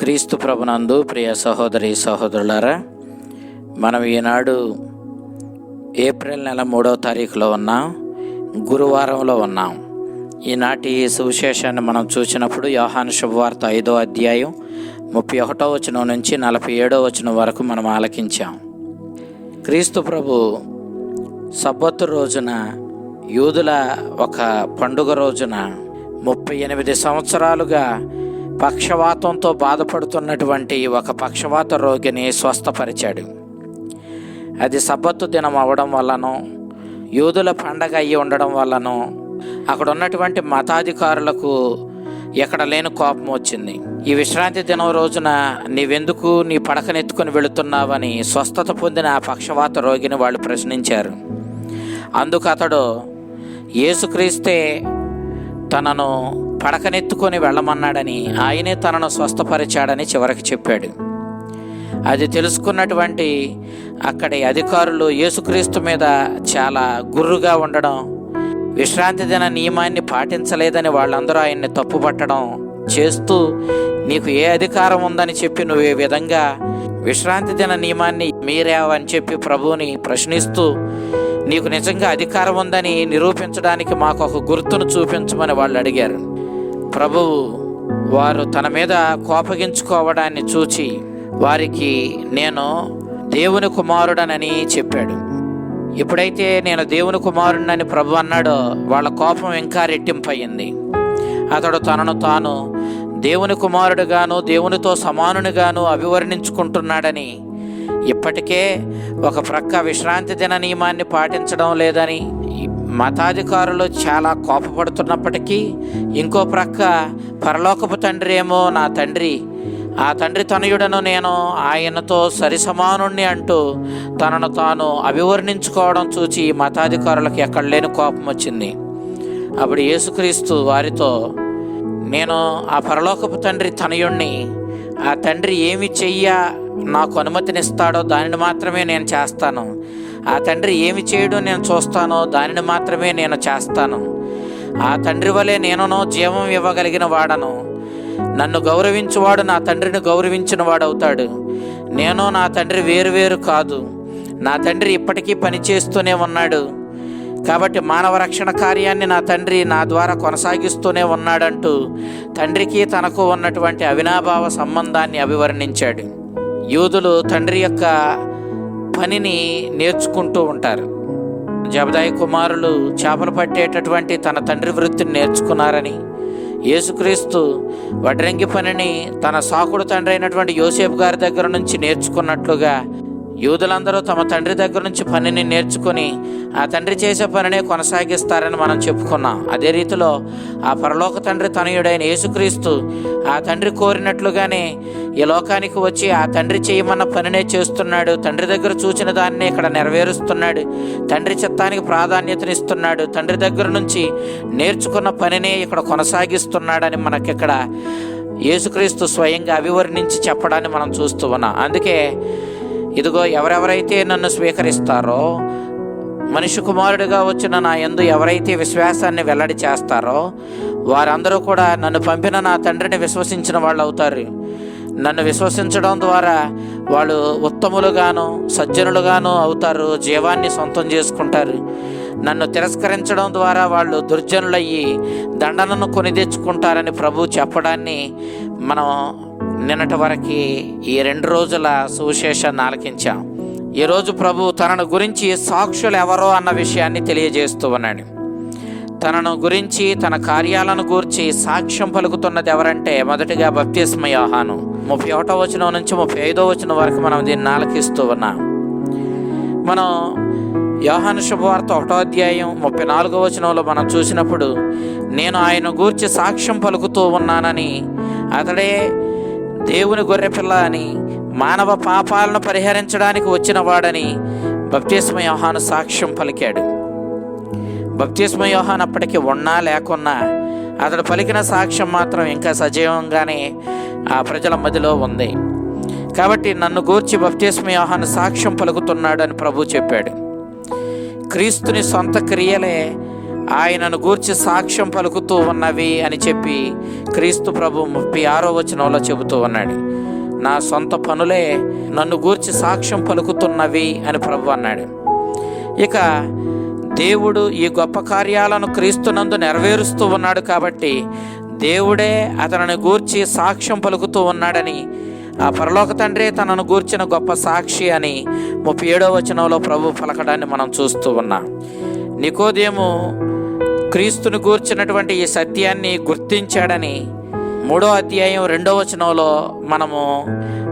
క్రీస్తు ప్రభునందు ప్రియ సహోదరి సహోదరులారా మనం ఈనాడు ఏప్రిల్ నెల మూడవ తారీఖులో ఉన్నాం గురువారంలో ఉన్నాం. ఈనాటి సువిశేషాన్ని మనం చూసినప్పుడు యోహాను శుభవార్త ఐదో అధ్యాయం ముప్పై ఒకటో వచనం నుంచి నలభై ఏడో వచనం వరకు మనం ఆలకించాం. క్రీస్తు ప్రభు సబ్బత్తు రోజున యూదుల ఒక పండుగ రోజున ముప్పై ఎనిమిది సంవత్సరాలుగా పక్షవాతంతో బాధపడుతున్నటువంటి ఒక పక్షవాత రోగిని స్వస్థపరిచాడు. అది సబ్బత్తు దినం అవ్వడం వల్లనో యూదుల పండగ అయ్యి ఉండడం వల్లనో అక్కడ ఉన్నటువంటి మతాధికారులకు ఎక్కడ లేని కోపం వచ్చింది. ఈ విశ్రాంతి దినం రోజున నీవెందుకు నీ పడకనెత్తుకుని వెళుతున్నావని స్వస్థత పొందిన ఆ పక్షవాత రోగిని వాళ్ళు ప్రశ్నించారు. అందుకు అతడు యేసుక్రీస్తే తనను పడకనెత్తుకొని వెళ్ళమన్నాడని ఆయనే తనను స్వస్థపరిచాడని చివరికి చెప్పాడు. అది తెలుసుకున్నటువంటి అక్కడి అధికారులు యేసుక్రీస్తు మీద చాలా గుర్రుగా ఉండడం విశ్రాంతి దిన నియమాన్ని పాటించలేదని వాళ్ళందరూ ఆయన్ని తప్పుపట్టడం చేస్తూ నీకు ఏ అధికారం ఉందని చెప్పి నువ్వు ఏ విధంగా విశ్రాంతి దిన నియమాన్ని మీరావని చెప్పి ప్రభువుని ప్రశ్నిస్తూ నీకు నిజంగా అధికారం ఉందని నిరూపించడానికి మాకు ఒక గుర్తును చూపించమని వాళ్ళు అడిగారు. ప్రభువు వారు తన మీద కోపగించుకోవడాన్ని చూచి వారికి నేను దేవుని కుమారుడనని చెప్పాడు. ఎప్పుడైతే నేను దేవుని కుమారుడినని ప్రభు అన్నాడో వాళ్ళ కోపం ఇంకా రెట్టింపయింది అతడు తనను తాను దేవుని కుమారుడుగాను దేవునితో సమానునిగాను అభివర్ణించుకుంటున్నాడని ఇప్పటికే ఒక ప్రక్క విశ్రాంతి దిన నియమాన్ని పాటించడం లేదని మతాధికారులు చాలా కోపపడుతున్నప్పటికీ ఇంకో ప్రక్క పరలోకపు తండ్రి ఏమో నా తండ్రి. ఆ తండ్రి తనయుడను నేను ఆయనతో సరిసమానుణ్ణి అంటూ తనను తాను అభివర్ణించుకోవడం చూచి మతాధికారులకు ఎక్కడ లేని కోపం వచ్చింది. అప్పుడు యేసుక్రీస్తు వారితో నేను ఆ పరలోకపు తండ్రి తనయుణ్ణి ఆ తండ్రి ఏమి చెయ్య నాకు అనుమతినిస్తాడో దానిని మాత్రమే నేను చేస్తాను. ఆ తండ్రి ఏమి చేయడం నేను చూస్తానో దానిని మాత్రమే నేను చేస్తాను. ఆ తండ్రి వలె నేనునో జీవం ఇవ్వగలిగిన వాడను. నన్ను గౌరవించువాడు నా తండ్రిని గౌరవించిన వాడవుతాడు. నేను నా తండ్రి వేరువేరు కాదు. నా తండ్రి ఇప్పటికీ పనిచేస్తూనే ఉన్నాడు. కాబట్టి మానవ రక్షణ కార్యాన్ని నా తండ్రి నా ద్వారా కొనసాగిస్తూనే ఉన్నాడంటూ తండ్రికి తనకు ఉన్నటువంటి అవినాభావ సంబంధాన్ని అభివర్ణించాడు. యూదులు తండ్రి యొక్క పనిని నేర్చుకుంటూ ఉంటారు. జబదాయి కుమారులు చేపలు పట్టేటటువంటి తన తండ్రి వృత్తిని నేర్చుకున్నారని యేసుక్రీస్తు వడ్రంగి పనిని తన సాకుడు తండ్రి అయినటువంటి యోసేపు గారి దగ్గర నుంచి నేర్చుకున్నట్లుగా యూదులందరూ తమ తండ్రి దగ్గర నుంచి పనిని నేర్చుకొని ఆ తండ్రి చేసే పనినే కొనసాగిస్తారని మనం చెప్పుకున్నాం. అదే రీతిలో ఆ పరలోక తండ్రి తనయుడైన యేసుక్రీస్తు ఆ తండ్రి కోరినట్లుగానే ఈ లోకానికి వచ్చి ఆ తండ్రి చేయమన్న పనినే చేస్తున్నాడు. తండ్రి దగ్గర చూచిన దాన్నే ఇక్కడ నెరవేరుస్తున్నాడు. తండ్రి చిత్తానికి ప్రాధాన్యతనిస్తున్నాడు. తండ్రి దగ్గర నుంచి నేర్చుకున్న పనినే ఇక్కడ కొనసాగిస్తున్నాడని మనకిక్కడ యేసుక్రీస్తు స్వయంగా అభివర్ణించి చెప్పడాన్ని మనం చూస్తూ ఉన్నాం. అందుకే ఇదిగో ఎవరెవరైతే నన్ను స్వీకరిస్తారో మనిషి కుమారుడిగా వచ్చిన నా ఎందు ఎవరైతే విశ్వాసాన్ని వెల్లడి చేస్తారో వారందరూ కూడా నన్ను పంపిన నా తండ్రిని విశ్వసించిన వాళ్ళు అవుతారు నన్ను విశ్వసించడం ద్వారా వాళ్ళు ఉత్తములుగాను సజ్జనులుగాను అవుతారు జీవాన్ని సొంతం చేసుకుంటారు. నన్ను తిరస్కరించడం ద్వారా వాళ్ళు దుర్జనులయ్యి దండనను కొని తెచ్చుకుంటారని ప్రభు చెప్పడాన్ని మనం నిన్నటి వరకు ఈ రెండు రోజుల సువిశేషాన్ని ఆలకించాం. ఈరోజు ప్రభు తనను గురించి సాక్షులు ఎవరో అన్న విషయాన్ని తెలియజేస్తూ ఉన్నాడు. తనను గురించి తన కార్యాలను గూర్చి సాక్ష్యం పలుకుతున్నది ఎవరంటే మొదటిగా బప్తిస్మ యోహాను. ముప్పై ఒకటో వచనం నుంచి ముప్పై ఐదో వచనం వరకు మనం దీన్ని ఆలకిస్తూ ఉన్నాం. మనం యోహాను శుభవార్త ఒకటో అధ్యాయం ముప్పై నాలుగో వచనంలో మనం చూసినప్పుడు నేను ఆయన గూర్చి సాక్ష్యం పలుకుతూ ఉన్నానని అతడే దేవుని గొర్రెపిల్ల అని మానవ పాపాలను పరిహరించడానికి వచ్చినవాడని బప్తిస్మ యోహాను సాక్ష్యం పలికాడు. భక్తిస్మ యోహాన్ అప్పటికి ఉన్నా లేకున్నా అతడు పలికిన సాక్ష్యం మాత్రం ఇంకా సజీవంగానే ఆ ప్రజల మధ్యలో ఉంది. కాబట్టి నన్ను గూర్చి బప్తిస్మ యోహాను సాక్ష్యం పలుకుతున్నాడు అని ప్రభు చెప్పాడు. క్రీస్తుని సొంత క్రియలే ఆయనను గూర్చి సాక్ష్యం పలుకుతూ ఉన్నవి అని చెప్పి క్రీస్తు ప్రభు ముప్పై ఆరో వచనంలో చెబుతూ ఉన్నాడు. నా సొంత పనులే నన్ను గూర్చి సాక్ష్యం పలుకుతున్నవి అని ప్రభు అన్నాడు. ఇక దేవుడు ఈ గొప్ప కార్యాలను క్రీస్తునందు నెరవేరుస్తూ ఉన్నాడు కాబట్టి దేవుడే అతనిని గూర్చి సాక్ష్యం పలుకుతూ ఉన్నాడని ఆ పరలోక తండ్రి తనను గూర్చిన గొప్ప సాక్షి అని ముప్పై ఏడో వచనంలో ప్రభు పలకడాన్ని మనం చూస్తూ ఉన్నాం. నికోదేము క్రీస్తుని గూర్చినటువంటి ఈ సత్యాన్ని గుర్తించాడని మూడో అధ్యాయం రెండో వచనంలో మనము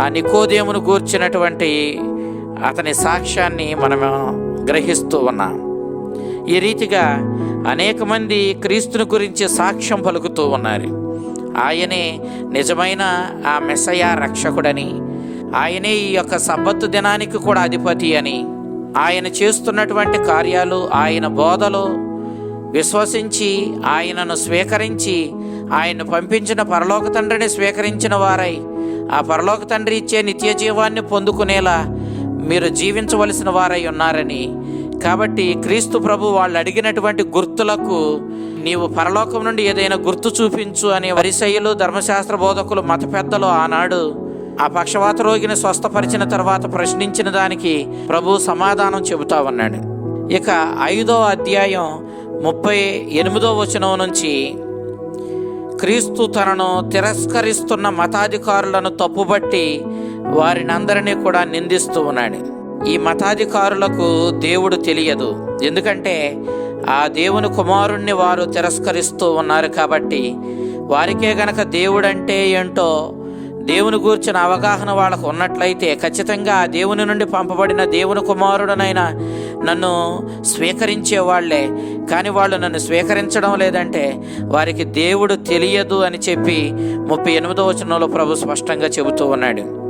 ఆ నికోదేమును గూర్చినటువంటి అతని సాక్ష్యాన్ని మనము గ్రహిస్తూ ఉన్నాం. ఈ రీతిగా అనేక మంది క్రీస్తుని గురించి సాక్ష్యం పలుకుతూ ఉన్నారు. ఆయనే నిజమైన ఆ మెస్సయ రక్షకుడని ఆయనే ఈ యొక్క సబ్బత్తు దినానికి కూడా అధిపతి అని ఆయన చేస్తున్నటువంటి కార్యాలు ఆయన బోధలు విశ్వసించి ఆయనను స్వీకరించి ఆయన్ను పంపించిన పరలోక తండ్రిని స్వీకరించిన వారై ఆ పరలోక తండ్రి ఇచ్చే నిత్య జీవాన్ని పొందుకునేలా మీరు జీవించవలసిన వారై ఉన్నారని కాబట్టి క్రీస్తు ప్రభు వాళ్ళు అడిగినటువంటి గుర్తులకు నీవు పరలోకం నుండి ఏదైనా గుర్తు చూపించు అని వరిసయ్యులు ధర్మశాస్త్ర బోధకులు మత పెద్దలు ఆనాడు ఆ పక్షవాత రోగిని స్వస్థపరిచిన తర్వాత ప్రశ్నించిన దానికి ప్రభు సమాధానం చెబుతా ఉన్నాడు. ఇక ఐదో అధ్యాయం ముప్పై ఎనిమిదో వచనం నుంచి క్రీస్తు తనను తిరస్కరిస్తున్న మతాధికారులను తప్పుబట్టి వారిని అందరినీ కూడా నిందిస్తూ ఉన్నాడు. ఈ మతాధికారులకు దేవుడు తెలియదు. ఎందుకంటే ఆ దేవుని కుమారుణ్ణి వారు తిరస్కరిస్తూ ఉన్నారు కాబట్టి వారికే గనక దేవుడంటే ఏంటో దేవుని గూర్చిన అవగాహన వాళ్ళకు ఉన్నట్లయితే ఖచ్చితంగా ఆ దేవుని నుండి పంపబడిన దేవుని కుమారుడనైనా నన్ను స్వీకరించే వాళ్ళే. కానీ వాళ్ళు నన్ను స్వీకరించడం లేదంటే వారికి దేవుడు తెలియదు అని చెప్పి ముప్పై ఎనిమిదో వచనంలో ప్రభు స్పష్టంగా చెబుతూ ఉన్నాడు.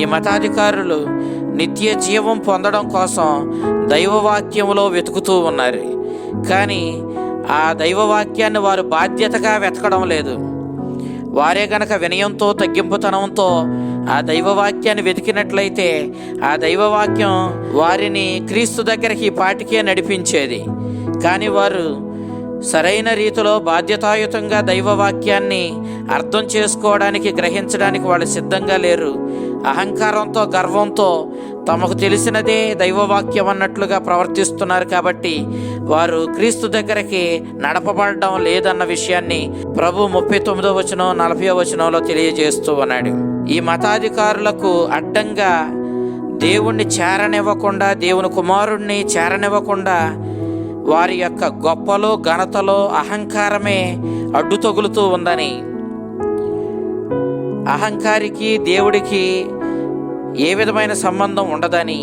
ఈ మతాధికారులు నిత్య జీవం పొందడం కోసం దైవవాక్యంలో వెతుకుతూ ఉన్నారు. కానీ ఆ దైవవాక్యాన్ని వారు బాధ్యతగా వెతకడం లేదు. వారే గనక వినయంతో తగ్గింపుతనంతో ఆ దైవవాక్యాన్ని వెతికినట్లయితే ఆ దైవవాక్యం వారిని క్రీస్తు దగ్గరికి పాటికే నడిపించేది. కానీ వారు సరైన రీతిలో బాధ్యతాయుతంగా దైవవాక్యాన్ని అర్థం చేసుకోవడానికి గ్రహించడానికి వాళ్ళు సిద్ధంగా లేరు. అహంకారంతో గర్వంతో తమకు తెలిసినదే దైవవాక్యం అన్నట్లుగా ప్రవర్తిస్తున్నారు కాబట్టి వారు క్రీస్తు దగ్గరికి నడపబడడం లేదన్న విషయాన్ని ప్రభు ముప్పై తొమ్మిదో వచనం నలభై వచనంలో తెలియజేస్తూ ఉన్నాడు. ఈ మతాధికారులకు అడ్డంగా దేవుణ్ణి చేరనివ్వకుండా దేవుని కుమారుణ్ణి చేరనివ్వకుండా వారి యొక్క గొప్పలో ఘనతలో అహంకారమే అడ్డు తగులుతూ ఉందని అహంకారికి దేవుడికి ఏ విధమైన సంబంధం ఉండదని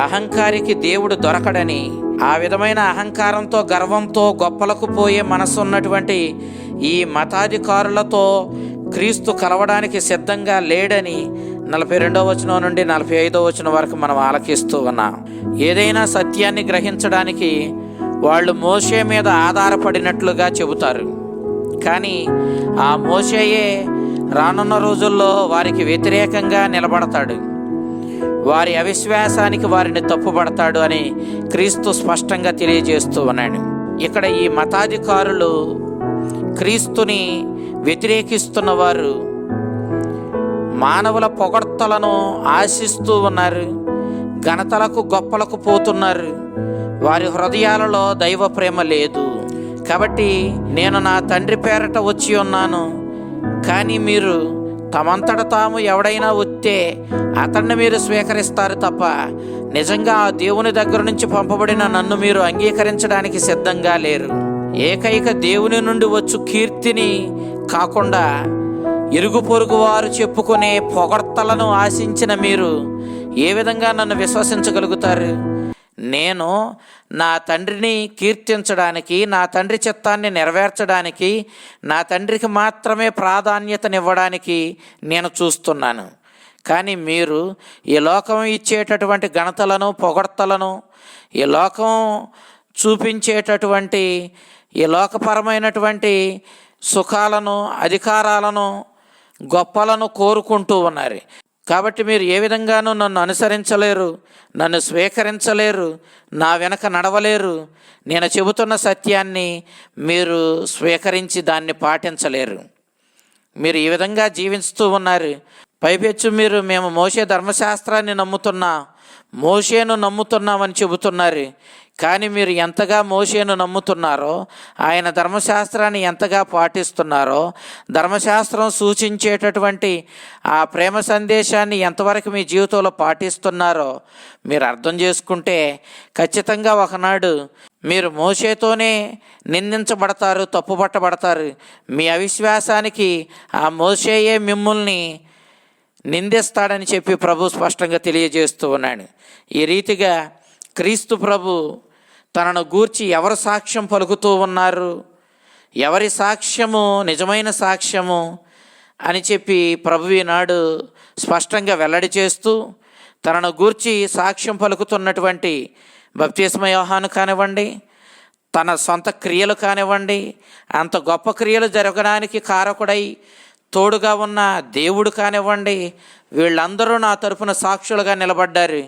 అహంకారికి దేవుడు దొరకడని ఆ విధమైన అహంకారంతో గర్వంతో గొప్పలకు పోయే మనసు ఉన్నటువంటి ఈ మతాధికారులతో క్రీస్తు కలవడానికి సిద్ధంగా లేడని నలభై రెండో వచనం నుండి నలభై ఐదో వచనం వరకు మనం ఆలకిస్తూ ఉన్నాం. ఏదైనా సత్యాన్ని గ్రహించడానికి వాళ్ళు మోసే మీద ఆధారపడినట్లుగా చెబుతారు. కానీ ఆ మోసేయే రానున్న రోజుల్లో వారికి వ్యతిరేకంగా నిలబడతాడు. వారి అవిశ్వాసానికి వారిని తప్పుపడతాడు అని క్రీస్తు స్పష్టంగా తెలియజేస్తూ ఉన్నాడు. ఇక్కడ ఈ మతాధికారులు క్రీస్తుని వ్యతిరేకిస్తున్న వారు మానవుల పొగడ్తలను ఆశిస్తూ ఉన్నారు ఘనతలకు గొప్పలకు పోతున్నారు. వారి హృదయాలలో దైవ ప్రేమ లేదు. కాబట్టి నేను నా తండ్రి పేరట వచ్చి ఉన్నాను. కానీ మీరు తమంతట తాము ఎవడైనా వస్తే అతన్ని మీరు స్వీకరిస్తారు తప్ప నిజంగా ఆ దేవుని దగ్గర నుంచి పంపబడిన నన్ను మీరు అంగీకరించడానికి సిద్ధంగా లేరు. ఏకైక దేవుని నుండి వచ్చు కీర్తిని కాకుండా ఇరుగు పొరుగు వారు చెప్పుకునే పొగడ్తలను ఆశించిన మీరు ఏ విధంగా నన్ను విశ్వసించగలుగుతారు? నేను నా తండ్రిని కీర్తించడానికి నా తండ్రి చిత్తాన్ని నెరవేర్చడానికి నా తండ్రికి మాత్రమే ప్రాధాన్యతనివ్వడానికి నేను చూస్తున్నాను. కానీ మీరు ఈ లోకం ఇచ్చేటటువంటి ఘనతలను పొగడ్తలను ఈ లోకం చూపించేటటువంటి ఈ లోకపరమైనటువంటి సుఖాలను అధికారాలను గొప్పలను కోరుకుంటూ ఉన్నారు. కాబట్టి మీరు ఏ విధంగానూ నన్ను అనుసరించలేరు నన్ను స్వీకరించలేరు నా వెనక నడవలేరు. నేను చెబుతున్న సత్యాన్ని మీరు స్వీకరించి దాన్ని పాటించలేరు. మీరు ఈ విధంగా జీవిస్తూ ఉన్నారు. పైపెచ్చు మీరు మేము మోసే ధర్మశాస్త్రాన్ని నమ్ముతున్నా మోసేను నమ్ముతున్నామని చెబుతున్నారు. కానీ మీరు ఎంతగా మోషేను నమ్ముతున్నారో ఆయన ధర్మశాస్త్రాన్ని ఎంతగా పాటిస్తున్నారో ధర్మశాస్త్రం సూచించేటటువంటి ఆ ప్రేమ సందేశాన్ని ఎంతవరకు మీ జీవితంలో పాటిస్తున్నారో మీరు అర్థం చేసుకుంటే ఖచ్చితంగా ఒకనాడు మీరు మోసేతోనే నిందించబడతారు తప్పుపట్టబడతారు. మీ అవిశ్వాసానికి ఆ మోసేయే మిమ్మల్ని నిందిస్తాడని చెప్పి ప్రభు స్పష్టంగా తెలియజేస్తూ ఉన్నాడు. ఈ రీతిగా క్రీస్తు ప్రభు తనను గూర్చి ఎవరు సాక్ష్యం పలుకుతూ ఉన్నారు? ఎవరి సాక్ష్యము నిజమైన సాక్ష్యము అని చెప్పి ప్రభు ఈనాడు స్పష్టంగా వెల్లడి చేస్తూ తనను గూర్చి సాక్ష్యం పలుకుతున్నటువంటి బప్తిస్మ యోహాను కానివ్వండి తన సొంత క్రియలు కానివ్వండి అంత గొప్ప క్రియలు జరగడానికి కారకుడై తోడుగా ఉన్న దేవుడు కానివ్వండి వీళ్ళందరూ నా తరపున సాక్షులుగా నిలబడ్డారు.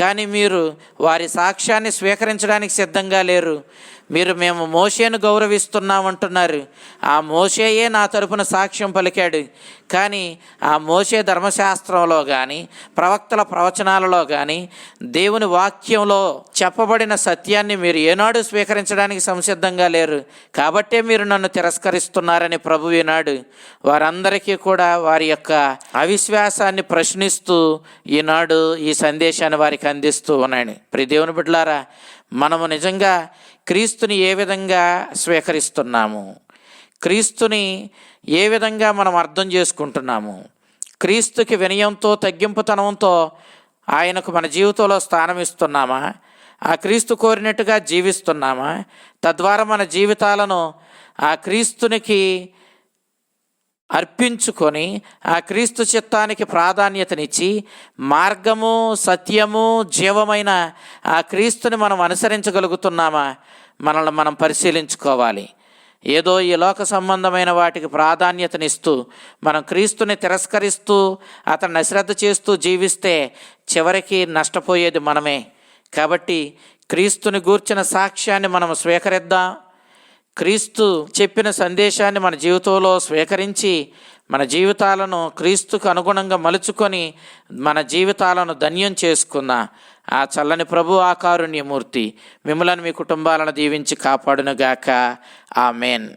కానీ మీరు వారి సాక్ష్యాన్ని స్వీకరించడానికి సిద్ధంగా లేరు. మీరు మేము మోషేను గౌరవిస్తున్నామంటున్నారు. ఆ మోషేయే నా తరపున సాక్ష్యం పలికాడు. కానీ ఆ మోషే ధర్మశాస్త్రంలో కానీ ప్రవక్తల ప్రవచనాలలో కానీ దేవుని వాక్యంలో చెప్పబడిన సత్యాన్ని మీరు ఏనాడు స్వీకరించడానికి సంసిద్ధంగా లేరు. కాబట్టే మీరు నన్ను తిరస్కరిస్తున్నారని ప్రభు ఈనాడు వారందరికీ కూడా వారి యొక్క అవిశ్వాసాన్ని ప్రశ్నిస్తూ ఈనాడు ఈ సందేశాన్ని వారికి అందిస్తూ ఉన్నాయని ప్రతి దేవుని బిడ్డలారా మనము నిజంగా క్రీస్తుని ఏ విధంగా స్వీకరిస్తున్నాము? క్రీస్తుని ఏ విధంగా మనం అర్థం చేసుకుంటున్నాము? క్రీస్తుకి వినయంతో తగ్గింపుతనంతో ఆయనకు మన జీవితంలో స్థానం ఇస్తున్నామా? ఆ క్రీస్తు కోరినట్టుగా జీవిస్తున్నామా? తద్వారా మన జీవితాలను ఆ క్రీస్తునికి అర్పించుకొని ఆ క్రీస్తు చిత్తానికి ప్రాధాన్యతనిచ్చి మార్గము సత్యము జీవమైన ఆ క్రీస్తుని మనం అనుసరించగలుగుతున్నామా? మనల్ని మనం పరిశీలించుకోవాలి. ఏదో ఈ లోక సంబంధమైన వాటికి ప్రాధాన్యతనిస్తూ మనం క్రీస్తుని తిరస్కరిస్తూ అతన్ని అశ్రద్ధ చేస్తూ జీవిస్తే చివరికి నష్టపోయేది మనమే. కాబట్టి క్రీస్తుని గూర్చిన సాక్ష్యాన్ని మనం స్వీకరిద్దాం. క్రీస్తు చెప్పిన సందేశాన్ని మన జీవితంలో స్వీకరించి మన జీవితాలను క్రీస్తుకు అనుగుణంగా మలుచుకొని మన జీవితాలను ధన్యం చేసుకున్న ఆ చల్లని ప్రభు ఆకారుణ్యమూర్తి మిమ్మలను మీ కుటుంబాలను దీవించి కాపాడునుగాక. మెయిన్